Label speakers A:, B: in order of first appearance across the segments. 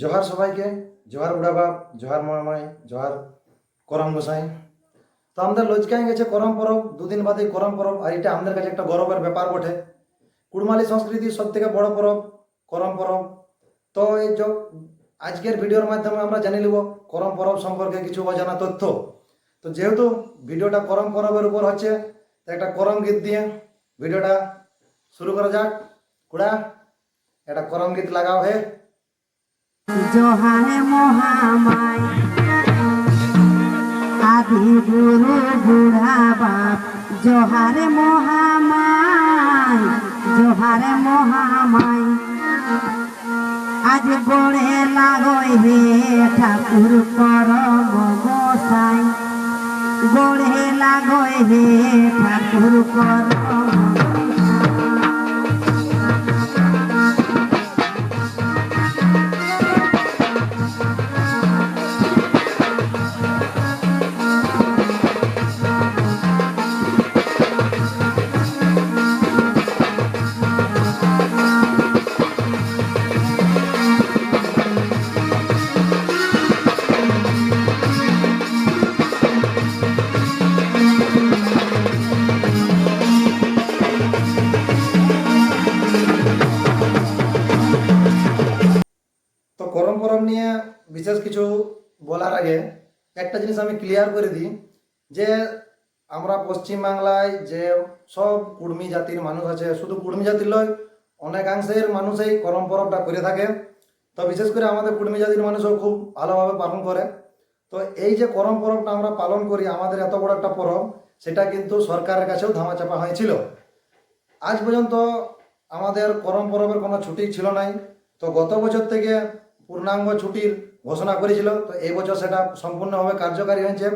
A: জোহার সবাইকে, জোহার বুড়াবাপ জোহার মামাই, জোহার করম গোসাই। তো আমাদের লজকাই গেছে করম পরব, দুদিন বাদে করম পরব, আর এটা আমাদের কাছে একটা গৌরবের ব্যাপার বটে। কুড়মালি সংস্কৃতির সব থেকে বড় পরব, করম পরব। তো এই আজকের ভিডিওর মাধ্যমে আমরা জানি নেব করম পরব সম্পর্কে কিছু অজানা তথ্য। তো যেহেতু ভিডিওটা করম পরবের উপর হচ্ছে একটা করম গীত দিয়ে ভিডিওটা শুরু করা যাক। কুড়া, একটা করম গীত লাগাও হে।
B: জোহারে মহামায়। আদি গুরু বুড়া বাপ, জোহারে মহামায় জোহারে মহামায়। আজ গড়ে লাগই হে ঠাকুর করম গোসাই। গড়ে লাগই হে ঠাকুর করম
A: একটা জিনিস আমি ক্লিয়ার করে দিই, যে আমরা পশ্চিমবাংলায় যে সব কুর্মী জাতির মানুষ আছে, শুধু কুর্মী জাতির নয় অনেকাংশের মানুষই করম পরবটা করে থাকে। তো বিশেষ করে আমাদের কুর্মী জাতির মানুষও খুব ভালোভাবে পালন করে। তো এই যে করম পরবটা আমরা পালন করি, আমাদের এত বড় একটা পরব, সেটা কিন্তু সরকারের কাছেও ধামাচাপা হয়েছিল। আজ পর্যন্ত আমাদের করম পরবের কোনো ছুটি ছিল নাই। তো গত বছর থেকে পূর্ণাঙ্গ ছুটির ঘোষণা করেছিল। তো এই বছর সেটা সম্পূর্ণভাবে কার্যকারী হয়েছে।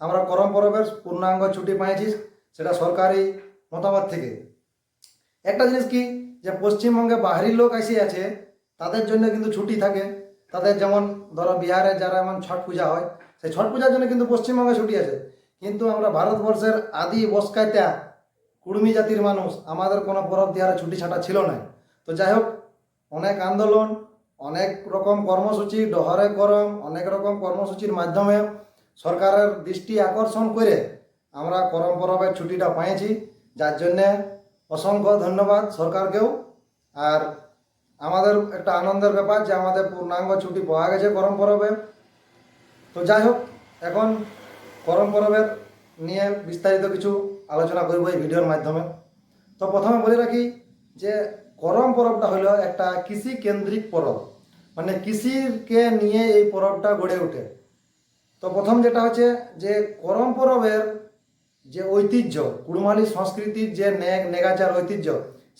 A: আমরা করম পরবের পূর্ণাঙ্গ ছুটি পেয়েছি সেটা সরকারি মতামত থেকে। একটা জিনিস কি, যে পশ্চিমবঙ্গে বাহারি লোক এসে আছে, তাদের জন্য কিন্তু ছুটি থাকে। তাদের যেমন ধরো বিহারে যারা এমন ছট পূজা হয়, সেই ছট পূজার জন্য কিন্তু পশ্চিমবঙ্গে ছুটি আছে। কিন্তু আমরা ভারতবর্ষের আদি বসকাইতা কুর্মী জাতির মানুষ, আমাদের কোনো পরব দেওয়ার ছুটি ছাটা ছিল না তো যাই হোক, অনেক আন্দোলন অনেক রকম কর্মসূচি ডহরে গরম, অনেক রকম কর্মসূচির মাধ্যমে সরকারের দৃষ্টি আকর্ষণ করে আমরা করম পরবের ছুটিটা পেয়েছি যার জন্যে অসংখ্য ধন্যবাদ সরকারকেও। আর আমাদের একটা আনন্দের ব্যাপার যে আমাদের পূর্ণাঙ্গ ছুটি পাওয়া গেছে করম পরবে তো যাই হোক, এখন করম পরবের নিয়ে বিস্তারিত কিছু আলোচনা করব এই ভিডিওর মাধ্যমে। তো প্রথমে বলে রাখি যে করম পরবটা হলো একটা কৃষি কেন্দ্রিক পরব। মানে কৃষিকে নিয়ে এই পরবটা গড়ে ওঠে। তো প্রথম যেটা হচ্ছে যে করম পরবের যে ঐতিহ্য, কুড়মালি সংস্কৃতির যে নেগ নেগাচার ঐতিহ্য,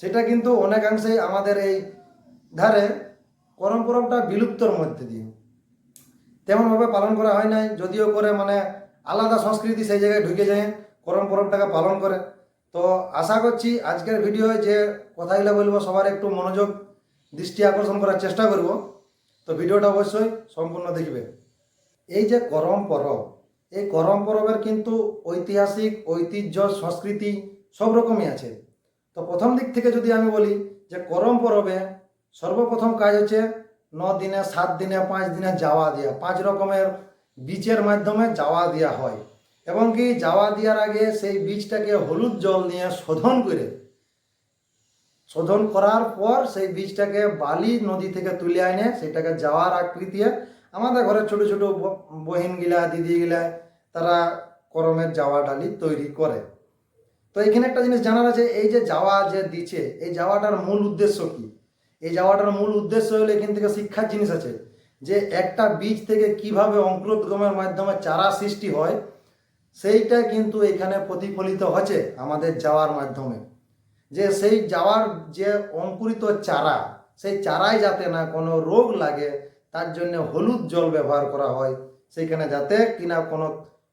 A: সেটা কিন্তু অনেকাংশেই আমাদের এই ধারে করম পরবটা বিলুপ্তর মধ্যে দিয়ে। তেমনভাবে পালন করা হয় নাই, যদিও করে মানে আলাদা সংস্কৃতি সেই জায়গায় ঢুকে যায়, করম পরবটাকে পালন করে। তো আশা করছি আজকের ভিডিও যে কথাগুলো বলব, সবার একটু মনোযোগ, দৃষ্টি আকর্ষণ করার চেষ্টা করব। তো ভিডিওটা অবশ্যই সম্পূর্ণ দেখবে এই যে করম পরব, এই করম পরবের কিন্তু ঐতিহাসিক, ঐতিহ্য, সংস্কৃতি সব রকমই আছে। তো প্রথম দিক থেকে যদি আমি বলি যে করম পরবে, সর্বপ্রথম কাজ হচ্ছে ন দিনে, সাত দিনে, পাঁচ দিনে যাওয়া দেওয়া। পাঁচ রকমের বীজের মাধ্যমে যাওয়া দেওয়া হয়। এবং কি যাওয়া দেওয়ার আগে সেই বীজটাকে হলুদ জল নিয়ে শোধন করে শোধন করার পর সেই বীজটাকে বালি নদী থেকে তুলে আনে সেটাকে যাওয়ার আকৃতিতে আমাদের ঘরের ছোট ছোট বহিনগিলা, দিদিগিলা, তারা করমের যাওয়া ডালি তৈরি করে। তো এখানে একটা জিনিস জানার আছে, এই যে যাওয়া যে দিচ্ছে, এই যাওয়াটার মূল উদ্দেশ্য কি? এই যাওয়াটার মূল উদ্দেশ্য হলো এখান থেকে শিক্ষার জিনিস আছে, যে একটা বীজ থেকে কীভাবে অঙ্কুরোদ্গমের মাধ্যমে চারা সৃষ্টি হয়, সেইটা কিন্তু এখানে প্রতিফলিত হচ্ছে আমাদের যাওয়ার মাধ্যমে। যে সেই যাওয়ার যে অঙ্কুরিত চারা, সেই চারায় যাতে না কোনো রোগ লাগে, তার জন্য হলুদ জল ব্যবহার করা হয়। সেইখানে যাতে কিনা কোনো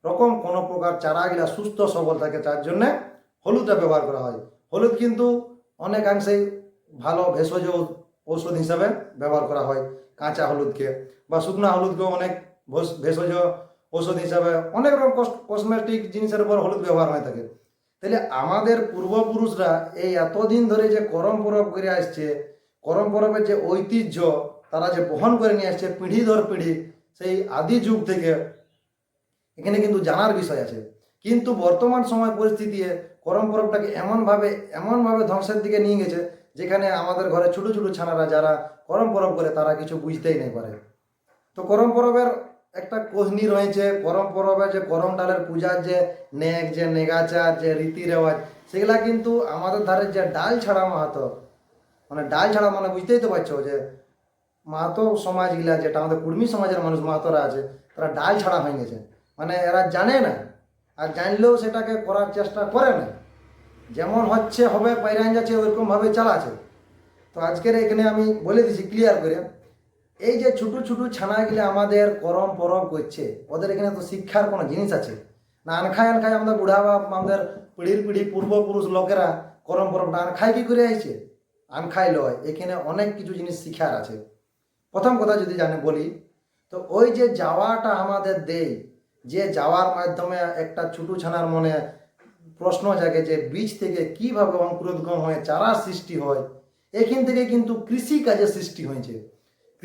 A: রকম কোনো প্রকার চারাগুলা সুস্থ সবল থাকে, তার জন্য হলুদটা ব্যবহার করা হয়। হলুদ কিন্তু অনেকাংশেই ভালো ভেষজ ঔষধ হিসাবে ব্যবহার করা হয়, কাঁচা হলুদকে। বা শুকনা হলুদকেও অনেক ভেষজ ঔষধ হিসাবে অনেক রকম কসমেটিক জিনিসের উপর হলুদ ব্যবহার হয়ে থাকে। তাহলে আমাদের পূর্বপুরুষরা এই এতদিন ধরে যে করম পরব করে আসছে, করম পরবের যে ঐতিহ্য, তারা যে বহন করে নিয়ে আসছে পিঢ়ি ধর পিঢ়ি সেই আদি যুগ থেকে, এখানে কিন্তু জানার বিষয় আছে। কিন্তু বর্তমান সময় পরিস্থিতি করম পরবটাকে এমনভাবে এমনভাবে ধ্বংসের দিকে নিয়ে গেছে, যেখানে আমাদের ঘরে ছোটো ছোটো ছানারা যারা করম পরব করে, তারা কিছু বুঝতেই নেই পারে। তো করম পরবের একটা কোহনি রয়েছে করম পরবে, যে করম ডালের পূজার যে নেক, যে নেগাচার, যে রীতি রেওয়াজ, সেগুলা কিন্তু আমাদের ধারে যে ডাল ছাড়া মাহাতো মানে ডাল ছাড়া মানে বুঝতেই তো পারছ যে মাহাতো সমাজগুলা যেটা আমাদের কুর্মী সমাজের মানুষ মাহাতোরা আছে, তারা ডাল ছাড়া হয়ে গেছে। মানে এরা জানে না, আর জানলেও সেটাকে করার চেষ্টা করে না। যেমন হচ্ছে, হবে পাইরান যাচ্ছে ওইরকমভাবে চালাচ্ছে। তো আজকের এখানে আমি বলে দিছি ক্লিয়ার করে। এই যে ছোট ছোট ছানাগুলো আমাদের করম পরব করছে, ওদের এখানে তো শিক্ষার কোনো জিনিস আছে। না, আনখায় আনখায় আমাদের বুড়া বাপ, আমাদের পিঢ়ির পিঢ়ি পূর্বপুরুষ লোকেরা করম পরবটা আনখায় কি করে আইছে? আনখাই লয়, এখানে অনেক কিছু জিনিস শিখার আছে। প্রথম কথা যদি জানে বলি, তো ওই যে যাওয়াটা আমাদের দেয় যে যাওয়ার মাধ্যমে একটা ছোটো ছানার মনে প্রশ্ন জাগে যে বীজ থেকে কীভাবে অঙ্কুরোদ্গম হয়ে চারা সৃষ্টি হয়, এখান থেকে কিন্তু কৃষি কাজের সৃষ্টি হয়েছে।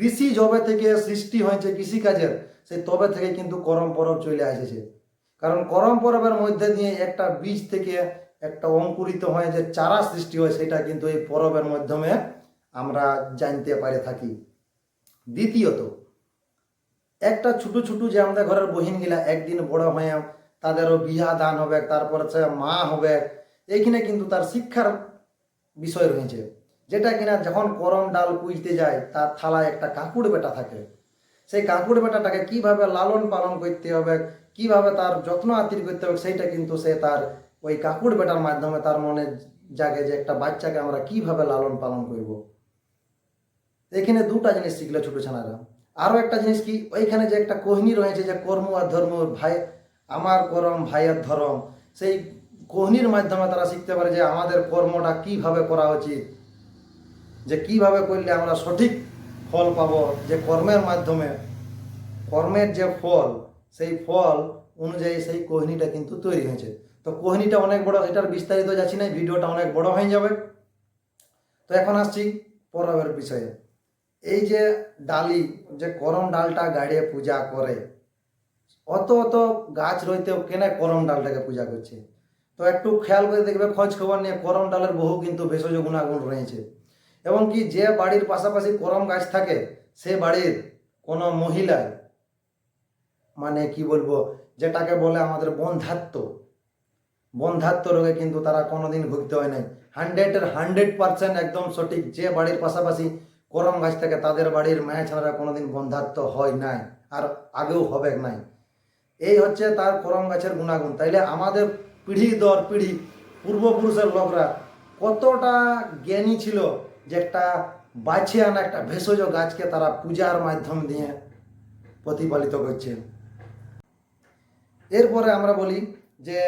A: কৃষি জবে থেকে সৃষ্টি হয়েছে কৃষিকাজের, সেই তবে থেকে কিন্তু করম পরব চলে এসেছে কারণ করম পরবের মধ্যে দিয়ে একটা বীজ থেকে একটা অঙ্কুরিত হয়ে যে চারা সৃষ্টি হয়, সেটা কিন্তু এই পরবের মাধ্যমে আমরা জানতে পারে থাকি। দ্বিতীয়ত, একটা ছোট ছোট যে আমাদের ঘরের বহিনগুলা একদিন বড় হয়ে তাদেরও বিয়া দান হবে, তারপরে মা হবে, এইখানে কিন্তু তার শিক্ষার বিষয় রয়েছে। যেটা কিনা যখন করম ডাল পুজতে যায়, তার থালায় একটা কাকুড় বেটা থাকে। সেই কাকুড় বেটাটাকে কীভাবে লালন পালন করতে হবে, কীভাবে তার যত্ন আতির করতে হবে, সেইটা কিন্তু সে তার ওই কাকুড় বেটার মাধ্যমে তার মনে জাগে যে একটা বাচ্চাকে আমরা কীভাবে লালন পালন করব। এখানে দুটা জিনিস শিখলে ছোট ছানারা। আরও একটা জিনিস কি, ওইখানে যে একটা কোহনি রয়েছে যে কর্ম আর ধর্ম, ভাই আমার করম ভাইয়ের ধর্ম। সেই কোহনির মাধ্যমে তারা শিখতে পারে যে আমাদের কর্মটা কীভাবে করা উচিত। যে কীভাবে করলে আমরা সঠিক ফল পাবো? যে কর্মের মাধ্যমে, কর্মের যে ফল, সেই ফল অনুযায়ী সেই কোহিনীটা কিন্তু তৈরি হয়েছে। তো কোহিনীটা অনেক বড়, এটার বিস্তারিত যাচ্ছি না, ভিডিওটা অনেক বড় হয়ে যাবে। তো এখন আসছি পরবের বিষয়ে। এই যে ডালি, যে করম ডালটা গাড়িয়ে পূজা করে, অত অত গাছ রইতেও কেন করম ডালটাকে পূজা করছে? তো একটু খেয়াল করে দেখবে, খোঁজ খবর নিয়ে করম ডালের বহু কিন্তু ভেষজ গুণাগুণ রয়েছে। এবং কি যে বাড়ির পাশাপাশি করম গাছ থাকে, সে বাড়ির কোনো মহিলায় মানে কি বলব, যেটাকে বলে আমাদের বন্ধাত্ম বন্ধাত্ম রোগে কিন্তু তারা কোনোদিন ভুগতে হয় নাই। হান্ড্রেডের হান্ড্রেড পার্সেন্ট একদম সঠিক যে বাড়ির পাশাপাশি করম গাছ থাকে, তাদের বাড়ির মায়া ছাড়া কোনোদিন বন্ধাত্ম হয় নাই, আর আগেও হবে নাই। এই হচ্ছে তার করম গাছের গুণাগুণ। তাইলে আমাদের পিঢ়ি দর পিঢ়ি পূর্বপুরুষের লোকরা কতটা জ্ঞানী ছিল যে একটা বাছে আনা একটা ভেষজ গাছকে তারা পূজার মাধ্যম দিয়ে প্রতিপালিত করছে এরপরে আমরা বলি যে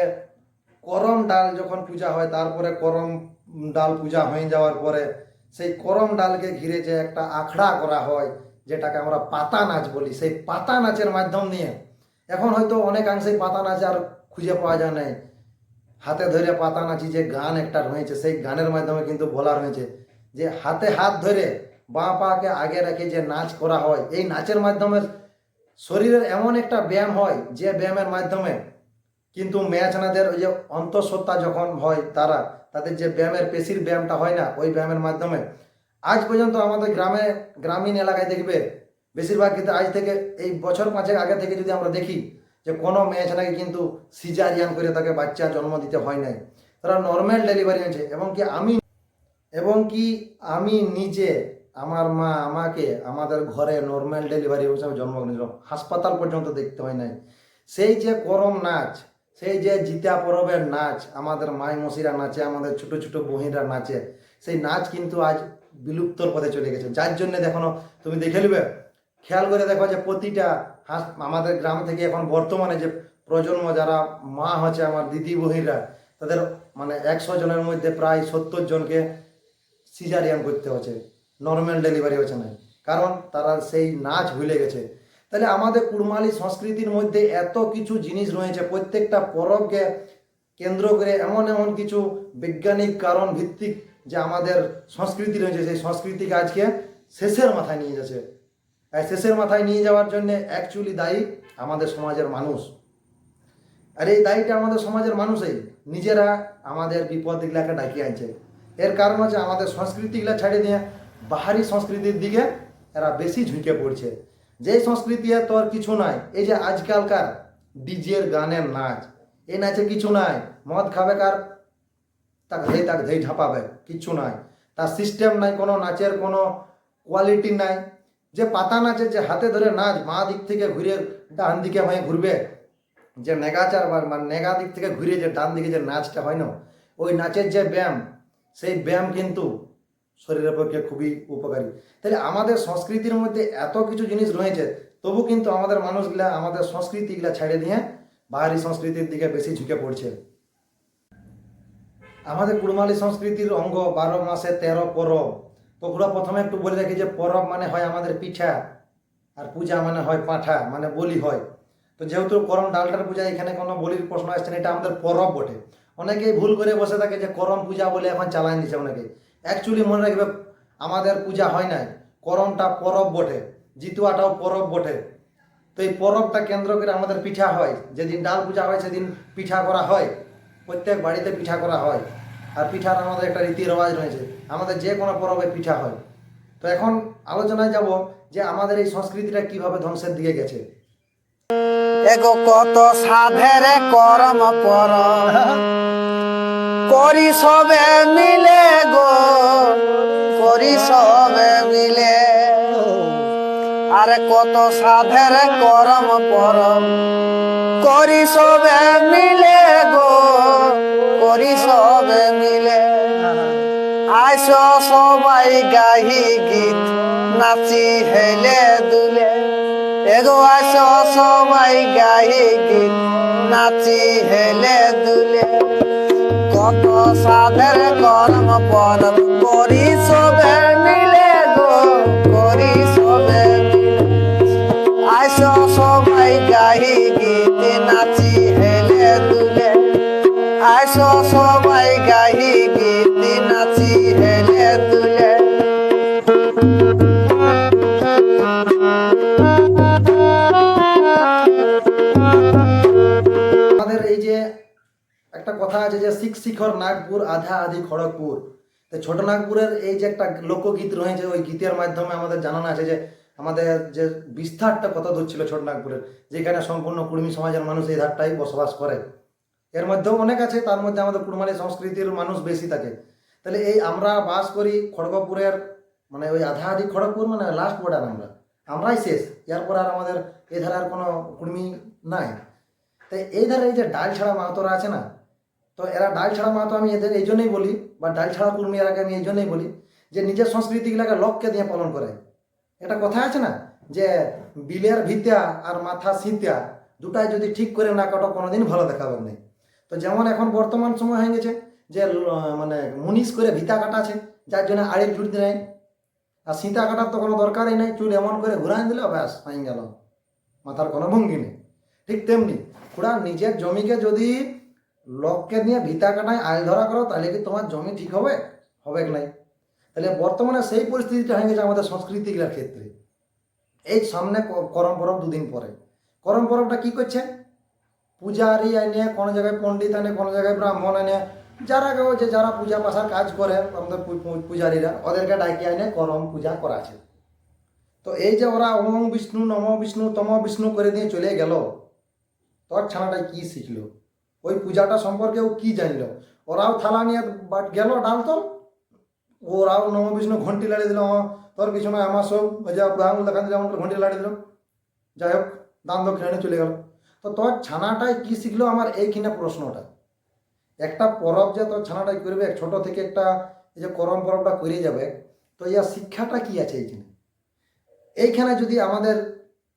A: করম ডাল যখন পূজা হয়, তারপরে করম ডাল পূজা হয়ে যাওয়ার পরে সেই করম ডালকে ঘিরে যে একটা আখড়া করা হয়, যেটাকে আমরা পাতা নাচ বলি, সেই পাতা নাচের মাধ্যম দিয়ে এখন হয়তো অনেকাংশেই পাতা নাচ আর খুঁজে পাওয়া যায় নাই। হাতে ধরে পাতা নাচি যে গান একটা রয়েছে, সেই গানের মাধ্যমে কিন্তু বলা রয়েছে যে হাতে হাত ধরে বাঁ পাকে আগে রেখে যে নাচ করা হয়, এই নাচের মাধ্যমে শরীরের এমন একটা ব্যায়াম হয় যে ব্যায়ামের মাধ্যমে কিন্তু মেয়াছানাদের ওই যে অন্তঃসত্ত্বা যখন হয় তারা, তাদের যে ব্যায়ামের পেশির ব্যায়ামটা হয় না, ওই ব্যায়ামের মাধ্যমে। আজ পর্যন্ত আমাদের গ্রামে, গ্রামীণ এলাকায় দেখবে, বেশিরভাগ কিন্তু আজ থেকে এই বছর পাঁচেক আগে থেকে যদি আমরা দেখি যে কোনো মেয়েছানাকে কিন্তু সিজারিয়ান করে তাকে বাচ্চা জন্ম দিতে হয় নাই। তারা নর্মাল ডেলিভারি হয়েছে এবং কি আমি এবং কি আমি নিজে আমার মা আমাকে আমাদের ঘরে নর্মাল ডেলিভারি হিসাবে জন্মগ্রহণ হাসপাতাল পর্যন্ত দেখতে হয় নাই। সেই যে করম নাচ, সেই যে জিতা পরবের নাচ, আমাদের মাই মসিরা নাচে, আমাদের ছোট ছোট বহিনরা নাচে, সেই নাচ কিন্তু আজ বিলুপ্তর পথে চলে গেছে। যার জন্য দেখো তুমি দেখে নেবে, খেয়াল করে দেখো যে প্রতিটা হাস, আমাদের গ্রাম থেকে এখন বর্তমানে যে প্রজন্ম যারা মা হচ্ছে, আমার দিদি বহিরা, তাদের মানে একশো জনের মধ্যে প্রায় সত্তর জনকে সিজারিয়ান করতে হচ্ছে নর্মাল ডেলিভারি হচ্ছে না। কারণ তারা সেই নাচ ভুলে গেছে। তাহলে আমাদের কুড়মালি সংস্কৃতির মধ্যে এত কিছু জিনিস রয়েছে, প্রত্যেকটা পরবকে কেন্দ্র করে এমন এমন কিছু বৈজ্ঞানিক কারণ ভিত্তিক যে আমাদের সংস্কৃতি রয়েছে, সেই সংস্কৃতিকে আজকে শেষের মাথায় নিয়ে যাচ্ছে। আর শেষের মাথায় নিয়ে যাওয়ার জন্য অ্যাকচুয়ালি দায়ী আমাদের সমাজের মানুষ। আর এই দায়ীটা আমাদের সমাজের মানুষই। নিজেরা আমাদের বিপদ দিকলাকে ডাকিয়ে আনছে। এর কারণ হচ্ছে আমাদের সংস্কৃতিগুলা ছাড়িয়ে দিয়ে বাহারি সংস্কৃতির দিকে এরা বেশি ঝুঁকে পড়ছে। যে সংস্কৃতি তো আর কিছু নাই। এই যে আজকালকার ডিজের গানের নাচ এই নাচে কিছু নাই। মদ খাবে কার? তাক ধেই তাক ধেই ঝাঁপাবে কিচ্ছু নাই। তার সিস্টেম নাই, কোনো নাচের কোনো কোয়ালিটি নাই। যে পাতা নাচে, যে হাতে ধরে নাচ মা দিক থেকে ঘুরে ডান দিকে হয়ে ঘুরবে, যে নেগাচার বা মানে নেগা দিক থেকে ঘুরে যে ডান দিকে যে নাচটা হয় না, ওই নাচের যে ব্যায়াম সেই ব্যায়াম কিন্তু শরীরের পক্ষে খুবই উপকারী। তাহলে আমাদের সংস্কৃতির মধ্যে এত কিছু জিনিস রয়েছে, তবু কিন্তু আমাদের মানুষগুলা, আমাদের সংস্কৃতিগুলা ছেড়ে দিয়ে বাহারি সংস্কৃতির দিকে বেশি ঝুঁকে পড়ছে। আমাদের কুড়মালি সংস্কৃতির অঙ্গ বারো মাসে তেরো পরব। তো প্রথমে একটু বলে রাখি যে পরব মানে হয় আমাদের পিঠা, আর পূজা মানে হয় পাঁঠা মানে বলি হয়। তো যেহেতু করম ডালটার পূজা এখানে কোনো বলির প্রশ্ন আসছে না, এটা আমাদের পরব বটে। অনেকেই ভুল করে বসে থাকে যে করম পূজা বলে এখন চালান দিচ্ছে অনেকে। অ্যাকচুয়ালি মনে রাখবে, আমাদের পূজা হয় নাই। করমটা পরব বটে, জিতুয়াটাও পরব বটে। তো এই পরবটা কেন্দ্র করে আমাদের পিঠা হয়। যেদিন ডাল পূজা হয়, সেদিন পিঠা করা হয়। প্রত্যেক বাড়িতে পিঠা করা হয়। আর পিঠার আমাদের একটা রীতি রেওয়াজ রয়েছে। আমাদের যে কোনো পরবে পিঠা হয়। তো এখন আলোচনায় যাব যে আমাদের এই সংস্কৃতিটা কীভাবে ধ্বংসের দিকে গেছে।
C: এগো কত সাধেরে করম পর। করি সবে মিলে গো, করি সবে মিলে। আরে কত সাধেরে করম পর। করি সবে মিলে গো, করি সবে মিলে। আইস সবাই গাহি গীত, নাচি হেলে দুলে। এগো আসো সবাই গাহি গীত নাচি হেলে দুলে। কত সাধের কর্ম পরম করি সবে
A: কথা আছে যে শিখ শিখর, নাগপুর, আধা আধি খড়গপুর। তো ছোট নাগপুরের এই যে একটা লোকগীত রয়েছে, ওই গীতের মাধ্যমে আমাদের জানানো আছে যে আমাদের যে বিস্তারটা কত দূর ছিল ছোট নাগপুরের, যেখানে সম্পূর্ণ কুর্মী সমাজের মানুষ এই ধারটাই বসবাস করে। এর মধ্যেও অনেক আছে, তার মধ্যে আমাদের কুড়মালি সংস্কৃতির মানুষ বেশি থাকে। তাহলে এই আমরা বাস করি খড়গপুরের মানে ওই আধা আধি খড়গপুর মানে লাস্ট বর্ডার আমরা। আমরাই শেষ, এরপর আর আমাদের এই ধারার কোনো কুর্মী নাই। তাই এই ধারে এই যে ডাল ছাড়া মাহাতোরা আছে না তো এরা ডাল ছাড়া মাহাতো আমি এদের এই জন্যই বলি, বা ডাল ছাড়া কুর্মী এরাকে আমি এই জন্যই বলি, যে নিজের সংস্কৃতিগুলাকে লক্ষ্যে দিয়ে পালন করে। এটা কথা আছে না? যে বিলের ভিতা আর মাথা সিঁতা দুটাই যদি ঠিক করে না কাটো, কোনোদিন ভালো দেখাবেন না। তো যেমন এখন বর্তমান সময় হয়ে গেছে, যে মানে মুনিশ করে ভিতা কাটা আছে, যার জন্য আড়ির জুড়ি নেয় আর সীতা কাটার তো কোনো দরকারই নেই, চুল এমন করে ঘুরাই দিল, ব্যাস পাই গেল। মাথার কোনো ভঙ্গি নেই। ঠিক তেমনি ওরা নিজের জমিকে যদি লোককে নিয়ে ভিতা কাটায় আইল ধরা করো, তাহলে কি তোমার জমি ঠিক হবে? হবে নাই? তাহলে বর্তমানে সেই পরিস্থিতিটা হয়ে গেছে আমাদের সংস্কৃতিগুলোর ক্ষেত্রে। এই সামনে করম পরব দুদিন পরে। করম পরবটা কি করছে? পূজারি আনে কোনো জায়গায় পণ্ডিত আনে কোনো জায়গায় ব্রাহ্মণ আনে যারা কেউ যে যারা পূজা পাশার কাজ করে, আমাদের পূজারীরা, ওদেরকে ডাকি আনে করম পূজা করাছে। তো এই যে ওরা ওম বিষ্ণু, নম বিষ্ণু, তম বিষ্ণু করে দিয়ে চলে গেল তোর ছানাটা কি শিখলো? ওই পূজাটা সম্পর্কে ও কি জানলো? ওরাও থালা নিয়ে বাট গেল ডাল তো ওরাও নম বিষ্ণু ঘন্টি লাড়িয়ে দিল "হ্যাঁ, তোর কিছু নয় আমার সব ওই যে আঙুল দেখান যেমন ঘন্টি লাড়িয়ে দিল। যাই হোক দান দক্ষিণে চলে গেল। তো তোর ছানাটাই কি শিখলো? আমার এইখানে প্রশ্নটা। একটা পরব যে তোর ছানাটাই করবে ছোট থেকে একটা এই যে করম পরবটা করে যাবে। তো ইয়ার শিক্ষাটা কি আছে এইখানে? এইখানে যদি আমাদের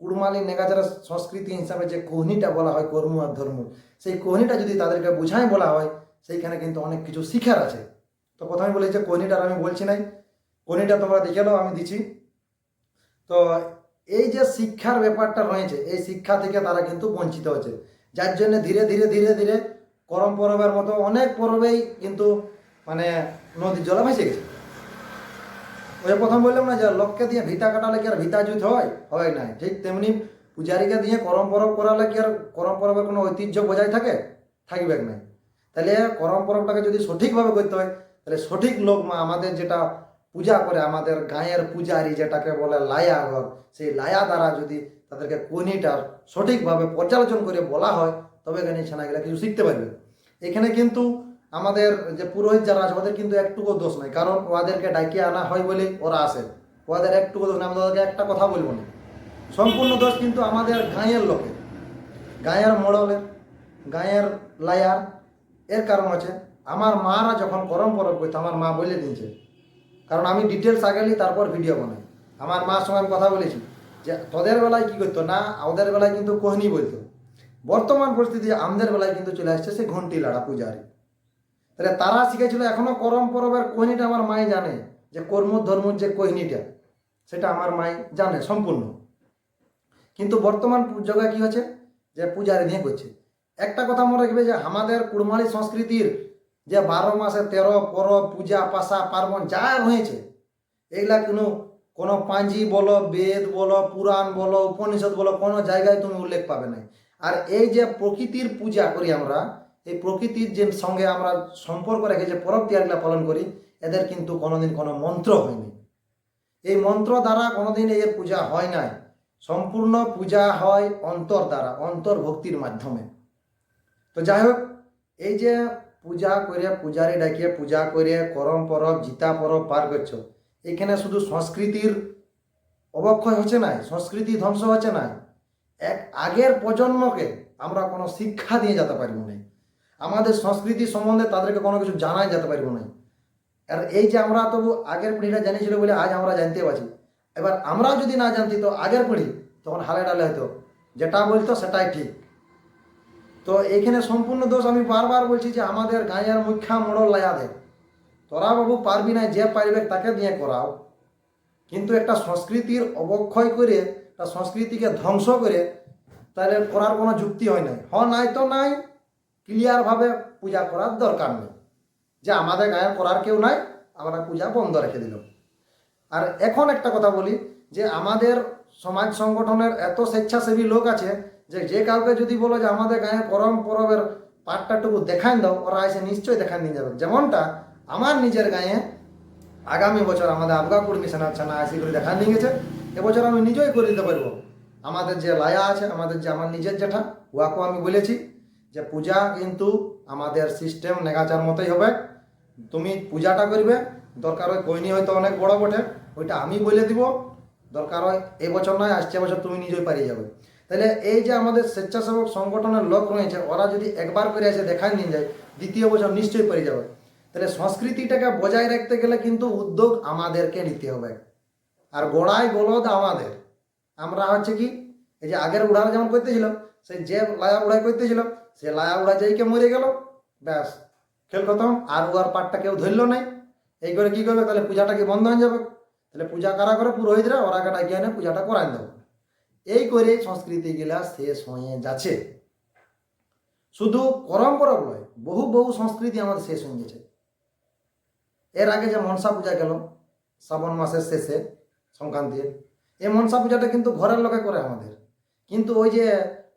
A: কুড়মালি নেগাজারা সংস্কৃতি হিসাবে যে কোহনিটা বলা হয় কর্ম আর ধর্ম, সেই কোহনিটা যদি তাদেরকে বোঝাই বলা হয়, সেইখানে কিন্তু অনেক কিছু শিখার আছে। তো প্রথমে বলি যে কোহনিটার আমি বলছি নাই। কোহনিটা তোমরা দেখে নাও, আমি দিচ্ছি। তো এই যে শিক্ষার ব্যাপারটা রয়েছে, এই শিক্ষা থেকে তারা কিন্তু বঞ্চিত হচ্ছে যার জন্য ধীরে ধীরে ধীরে ধীরে করম পরবের মতো অনেক পরবেই কিন্তু মানে নদীর জলে ভেসে গেছে। ওই প্রথম বললাম না যে লোককে দিয়ে ভিতা কাটালে কি আর ভিতা জুত হয়? হয় নাই। ঠিক তেমনি পূজারীকে দিয়ে করম পরব করালে কি আর করম পরবের কোনো ঐতিহ্য বজায় থাকে? থাকবে না তাহলে করম পরবটাকে যদি সঠিকভাবে করতে হয়, তাহলে সঠিক লোক মা আমাদের যেটা পূজা করে, আমাদের গাঁয়ের পূজারি যেটাকে বলে লায়া ঘর, সেই লায়া দ্বারা যদি তাদেরকে কোনিটার সঠিকভাবে পর্যালোচনা করে বলা হয়, তবে এখানে ছেনাগুলা কিছু শিখতে পারবে। এখানে কিন্তু আমাদের যে পুরোহিত যারা আছে, ওদের কিন্তু একটুকু দোষ নাই। কারণ ওদেরকে ডাকিয়ে আনা হয় বলে ওরা আসে ওদের একটুকু দোষ নাই। আমরা ওদেরকে একটা কথা বলব না। সম্পূর্ণ দোষ কিন্তু আমাদের গাঁয়ের লোকের। গাঁয়ের মোড়লের, গাঁয়ের লায়ার, এর কারণ আছে আমার মারা যখন করম পরব করতো, আমার মা বলে দিয়েছে। কারণ আমি ডিটেলস আগেলি তারপর ভিডিও বানাই। আমার মার সঙ্গে আমি কথা বলেছি যে, তোদের বেলায় কী করতো? না, ওদের বেলায় কিন্তু কোহনি বলতো। বর্তমান পরিস্থিতি আমাদের বেলায় কিন্তু চলে আসছে সে ঘন্টি লাড়া পূজারি। তাহলে তারা শিখেছিল এখনও করম পরবের কোহিনীটা আমার মাই জানে, যে কর্ম ধর্ম যে কোহিনীটা, সেটা আমার মাই জানে সম্পূর্ণ। কিন্তু বর্তমান যুগে কি হচ্ছে? যে পূজারি দিয়ে করছে একটা কথা মনে রাখবে যে আমাদের কুড়মালি সংস্কৃতির যে বারো মাসে তেরো পরব, পূজা, পাশা, পার্বণ যা হয়েছে এগুলা কোনো কোনো পাঞ্জি বলো, বেদ বলো, পুরাণ বলো, উপনিষদ বলো, কোনো জায়গায় তুমি উল্লেখ পাবে না আর এই যে প্রকৃতির পূজা করি আমরা এই প্রকৃতির যে সঙ্গে আমরা সম্পর্ক রেখে যে পরব তিয়ারগুলা পালন করি, এদের কিন্তু কোনোদিন কোনো মন্ত্র হয়নি। এই মন্ত্র দ্বারা কোনোদিন এর পূজা হয় নাই। সম্পূর্ণ পূজা হয় অন্তর দ্বারা, অন্তর ভক্তির মাধ্যমে। তো যাই হোক, এই যে পূজা করে পূজারি ডাকিয়ে পূজা করে করম পরব, জিতা পরব পার করছ, এখানে শুধু সংস্কৃতির অবক্ষয় হচ্ছে নাই, সংস্কৃতি ধ্বংস হচ্ছে নাই। এক আগের প্রজন্মকে আমরা কোনো শিক্ষা দিয়ে যেতে পারব আমাদের সংস্কৃতি সম্বন্ধে তাদেরকে কোনো কিছু জানাই যেতে পারব না। আর এই যে আমরা তবু আগের পিঢ়িটা জানিয়েছিল বলে আজ আমরা জানতে পারছি। এবার আমরাও যদি না জানতি তো আগের পিঢ়ি তখন হালে ডালে হতো যেটা বলতো সেটাই ঠিক। তো এইখানে সম্পূর্ণ দোষ আমি বারবার বলছি যে আমাদের গাঁয়ের মুখ্যা মোড়ল লায়াদের তোরা বাবু পারবি না, যে পারবে তাকে দিয়ে করাও। কিন্তু একটা সংস্কৃতির অবক্ষয় করে, একটা সংস্কৃতিকে ধ্বংস করে, তাহলে করার কোনো যুক্তি হয় নাই। হ, নাই তো নাই। ক্লিয়ারভাবে পূজা করার দরকার নেই। যে আমাদের গায়ে করার কেউ নাই, আমরা পূজা বন্ধ রেখে দিল আর এখন একটা কথা বলি, যে আমাদের সমাজ সংগঠনের এত স্বেচ্ছাসেবী লোক আছে, যে যে কাউকে যদি বলো যে আমাদের গায়ে পরম পরবের পাটটাটুকু দেখান দাও, ওরা এসে নিশ্চয়ই দেখান নিয়ে যাবে যেমনটা আমার নিজের গায়ে আগামী বছর আমাদের আবগা কুর্মী সেনা ছানা আসি করে দেখা নিয়ে গেছে এবছর আমি নিজেই করে দিতে পারব। আমাদের যে লায়া আছে, আমাদের যে আমার নিজের যেটা উহাকেও আমি বলেছি যে পূজা কিন্তু আমাদের সিস্টেম নেগাচার মতোই হবে। তুমি পূজাটা করবে, দরকার হয় কইনি হয়তো অনেক বড় বটে, ওইটা আমি বলে দিব, দরকার হয় এই বছর নয়, আসছে বছর তুমি নিজেই পারিয়ে যাবে। তাহলে এই যে আমাদের স্বেচ্ছাসেবক সংগঠনের লোক রয়েছে, ওরা যদি একবার করে এসে দেখায় নিয়ে যায়, দ্বিতীয় বছর নিশ্চয়ই পেরে যাবে। তাহলে সংস্কৃতিটাকে বজায় রাখতে গেলে কিন্তু উদ্যোগ আমাদেরকে নিতে হবে। আর গোড়ায় গোলদ আমাদের। আমরা হচ্ছে কি, এই যে আগের উড়ারা যেমন করতেছিল সেই যে লায়া উড়াই করতেছিল, সে লায়া উড়া যাইকে মরে গেল। ব্যাস, খেল খতম, আর উয়ার পাটটা কেউ ধরলো নাই। এই করে কি করবে? তাহলে পূজাটা কি বন্ধ হয়ে যাবে? তাহলে পূজা কারা করে? পুরোহিতরা, ওরা কাটা গিয়ে পূজাটা করাই দেবো এই করে সংস্কৃতি গিলা শেষ হয়ে যাচ্ছে। শুধু করম পরব নয়, বহু বহু সংস্কৃতি আমাদের শেষ হয়ে গেছে। এর আগে যে মনসা পূজা গেল, শ্রাবণ মাসের শেষে, সংক্রান্তির, এই মনসা পূজাটা কিন্তু ঘরের লোকে করে আমাদের। কিন্তু ওই যে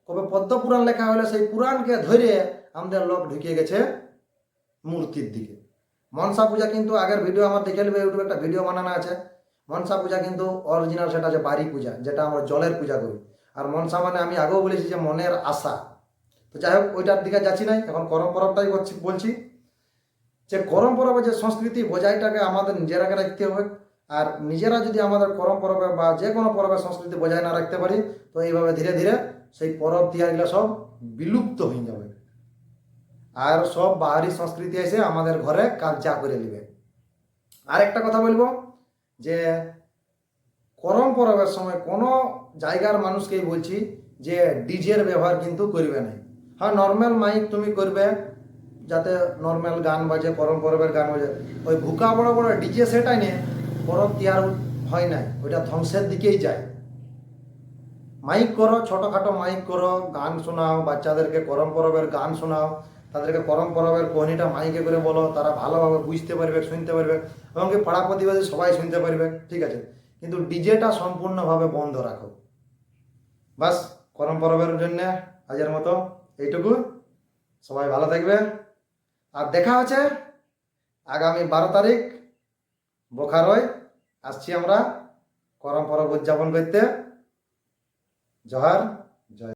A: কবে পদ্ম পুরাণ লেখা হলে সেই পুরাণকে ধরে আমাদের লোক ঢুকিয়ে গেছে মূর্তির দিকে। মনসা পূজা কিন্তু আগের ভিডিও আমার দেখে নেবে, ইউটিউবে একটা ভিডিও বানানো আছে। মনসা পূজা কিন্তু অরিজিনাল সেটা হচ্ছে বাড়ি পূজা, যেটা আমরা জলের পূজা করি। আর মনসা মানে আমি আগেও বলেছি যে মনের আশা। তো যাই হোক, ওইটার দিকে যাচ্ছি নাই, এখন করম পরবটাই করছি বলছি যে করম পরবে যে সংস্কৃতি বজায়টাকে আমাদের নিজেরাকে রাখতে হবে। আর নিজেরা যদি আমাদের করম পরবে বা যে কোনো পরবের সংস্কৃতি বজায় না রাখতে পারি, তো এইভাবে ধীরে ধীরে সেই পরব তিয়ারগুলো সব বিলুপ্ত হয়ে যাবে। আর সব বাহারি সংস্কৃতি এসে আমাদের ঘরে কাবজা করে নেবে। আর একটা কথা বলব যে, করম পরবের সময় কোনো জায়গার মানুষকেই বলছি যে ডিজের ব্যবহার কিন্তু করবে না। হ্যাঁ নর্মাল মাইক তুমি করবে, যাতে নর্মাল গান বাজে, করম পরবের গান বাজে। ওই ভুকা বড় বড় ডিজে সেটাই নিয়ে পরব তিয়ার হয় নাই। ওইটা ধ্বংসের দিকেই যায়। মাইক করো, ছোটোখাটো মাইক করো, গান শোনাও, বাচ্চাদেরকে করম পরবের গান শোনাও, তাদেরকে করম পরবের কোহনিটা মাইকে করে বলো, তারা ভালোভাবে বুঝতে পারবে, শুনতে পারবে এবং কি পাড়া প্রতিবেশী সবাই শুনতে পারবে, ঠিক আছে? কিন্তু ডিজেটা সম্পূর্ণভাবে বন্ধ রাখো। বাস, করম পরবের জন্য আজের মতো এইটুকু। সবাই ভালো থাকবে। আর দেখা হচ্ছে আগামী বারো তারিখ, বোখারোয়। আসছি আমরা করম পরব উদযাপন করতে। জহার